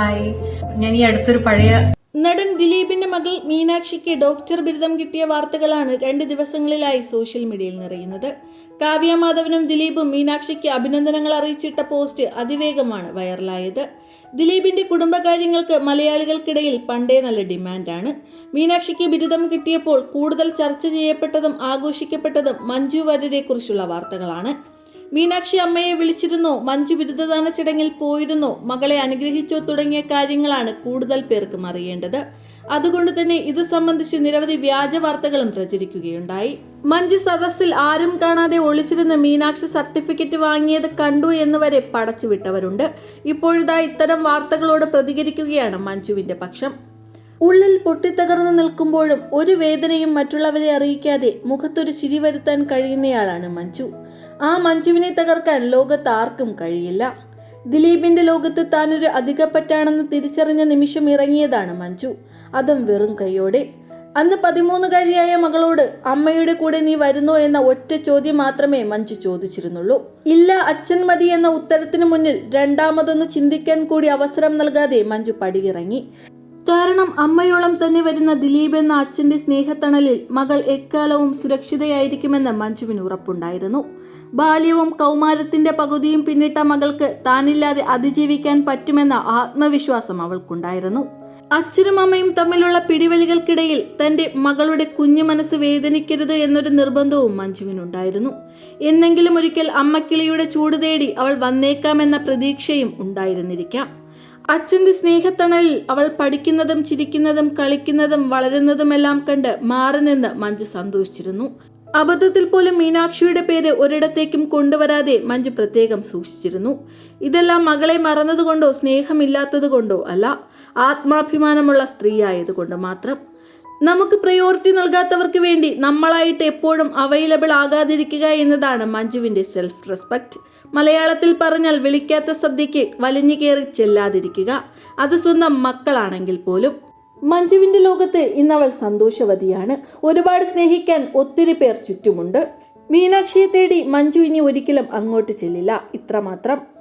Hi. ഞാൻ ഈ അടുത്തൊരു പഴയ നടൻ ദിലീപിന്റെ മകൾ മീനാക്ഷിക്ക് ഡോക്ടർ ബിരുദം കിട്ടിയ വാർത്തകളാണ് രണ്ട് ദിവസങ്ങളിലായി സോഷ്യൽ മീഡിയയിൽ നിറയുന്നത്. കാവ്യ മാധവനും ദിലീപും മീനാക്ഷിക്ക് അഭിനന്ദനങ്ങൾ അറിയിച്ചിട്ട പോസ്റ്റ് അതിവേഗമാണ് വൈറലായത്. ദിലീപിന്റെ കുടുംബകാര്യങ്ങൾക്ക് മലയാളികൾക്കിടയിൽ പണ്ടേ നല്ല ഡിമാൻഡാണ്. മീനാക്ഷിക്ക് ബിരുദം കിട്ടിയപ്പോൾ കൂടുതൽ ചർച്ച ചെയ്യപ്പെട്ടതും ആഘോഷിക്കപ്പെട്ടതും മഞ്ജു വാര്യരെ കുറിച്ചുള്ള വാർത്തകളാണ്. മീനാക്ഷി അമ്മയെ വിളിച്ചിരുന്നു. മഞ്ജു ബിരുദദാന ചടങ്ങിൽ പോയിരുന്നു. മകളെ അനുഗ്രഹിച്ചോ തുടങ്ങിയ കാര്യങ്ങളാണ് കൂടുതൽ പേർക്കും അറിയേണ്ടത്. അതുകൊണ്ട് തന്നെ ഇത് സംബന്ധിച്ച് നിരവധി വ്യാജ വാർത്തകളും പ്രചരിക്കുകയുണ്ടായി. മഞ്ജു സദസ്സിൽ ആരും കാണാതെ ഒളിച്ചിരുന്ന മീനാക്ഷി സർട്ടിഫിക്കറ്റ് വാങ്ങിയത് കണ്ടു എന്നുവരെ പടച്ചുവിട്ടവരുണ്ട്. ഇപ്പോഴിതാ ഇത്തരം വാർത്തകളോട് പ്രതികരിക്കുകയാണ് മഞ്ജുവിന്റെ പക്ഷം. ഉള്ളിൽ പൊട്ടിത്തകർന്നു നിൽക്കുമ്പോഴും ഒരു വേദനയും മറ്റുള്ളവരെ അറിയിക്കാതെ മുഖത്തൊരു ചിരി വരുത്താൻ കഴിയുന്നയാളാണ് മഞ്ജു. ആ മഞ്ജുവിനെ തകർക്കാൻ ലോകത്ത് ആർക്കും കഴിയില്ല. ദിലീപിന്റെ ലോകത്ത് താനൊരു അധികപ്പറ്റാണെന്ന് തിരിച്ചറിഞ്ഞ നിമിഷം ഇറങ്ങിയതാണ് മഞ്ജു. അതും വെറും കൈയോടെ. അന്ന് പതിമൂന്നുകാരിയായ മകളോട് അമ്മയുടെ കൂടെ നീ വരുന്നോ? എന്ന ഒറ്റ ചോദ്യം മാത്രമേ മഞ്ജു ചോദിച്ചിരുന്നുള്ളൂ. ഇല്ല അച്ഛൻ മതി എന്ന ഉത്തരത്തിന് മുന്നിൽ രണ്ടാമതൊന്ന് ചിന്തിക്കാൻ കൂടി അവസരം നൽകാതെ മഞ്ജു പടിയിറങ്ങി. കാരണം അമ്മയോളം തന്നെ വരുന്ന ദിലീപ് എന്ന അച്ഛന്റെ സ്നേഹത്തണലിൽ മകൾ എക്കാലവും സുരക്ഷിതയായിരിക്കുമെന്ന് മഞ്ജുവിന് ഉറപ്പുണ്ടായിരുന്നു. ബാല്യവും കൗമാരത്തിന്റെ പകുതിയും പിന്നിട്ട മകൾക്ക് താനില്ലാതെ അതിജീവിക്കാൻ പറ്റുമെന്ന ആത്മവിശ്വാസം അവൾക്കുണ്ടായിരുന്നു. അച്ഛനും അമ്മയും തമ്മിലുള്ള പിടിവലികൾക്കിടയിൽ തന്റെ മകളുടെ കുഞ്ഞു മനസ്സ് വേദനിക്കരുത് എന്നൊരു നിർബന്ധവും മഞ്ജുവിനുണ്ടായിരുന്നു. എന്നെങ്കിലും ഒരിക്കൽ അമ്മക്കിളിയുടെ ചൂട് തേടി അവൾ വന്നേക്കാമെന്ന പ്രതീക്ഷയും ഉണ്ടായിരുന്നിരിക്കാം. അച്ഛന്റെ സ്നേഹത്തണലിൽ അവൾ പഠിക്കുന്നതും ചിരിക്കുന്നതും കളിക്കുന്നതും വളരുന്നതുമെല്ലാം കണ്ട് മാറി നിന്ന് മഞ്ജു സന്തോഷിച്ചിരുന്നു. അബദ്ധത്തിൽ പോലും മീനാക്ഷിയുടെ പേര് ഒരിടത്തേക്കും കൊണ്ടുവരാതെ മഞ്ജു പ്രത്യേകം സൂക്ഷിച്ചിരുന്നു. ഇതെല്ലാം മകളെ മറന്നതുകൊണ്ടോ സ്നേഹമില്ലാത്തതുകൊണ്ടോ അല്ല ആത്മാഭിമാനമുള്ള സ്ത്രീയായതുകൊണ്ട് മാത്രം. നമുക്ക് പ്രയോറിറ്റി നൽകാത്തവർക്ക് വേണ്ടി നമ്മളായിട്ട് എപ്പോഴും അവൈലബിൾ ആകാതിരിക്കുക എന്നതാണ് മഞ്ജുവിന്റെ സെൽഫ് റെസ്പെക്ട് മലയാളത്തിൽ പറഞ്ഞാൽ വിളിക്കാത്ത സദ്യയ്ക്ക് വലിഞ്ഞു കയറി ചെല്ലാതിരിക്കുക. അത് സ്വന്തം മക്കളാണെങ്കിൽ പോലും. മഞ്ജുവിന്റെ ലോകത്ത് ഇന്നവൾ സന്തോഷവതിയാണ്. ഒരുപാട് സ്നേഹിക്കാൻ ഒത്തിരി പേർ ചുറ്റുമുണ്ട്. മീനാക്ഷിയെ തേടി മഞ്ജു ഇനി ഒരിക്കലും അങ്ങോട്ട് ചെല്ലില്ല. ഇത്രമാത്രം.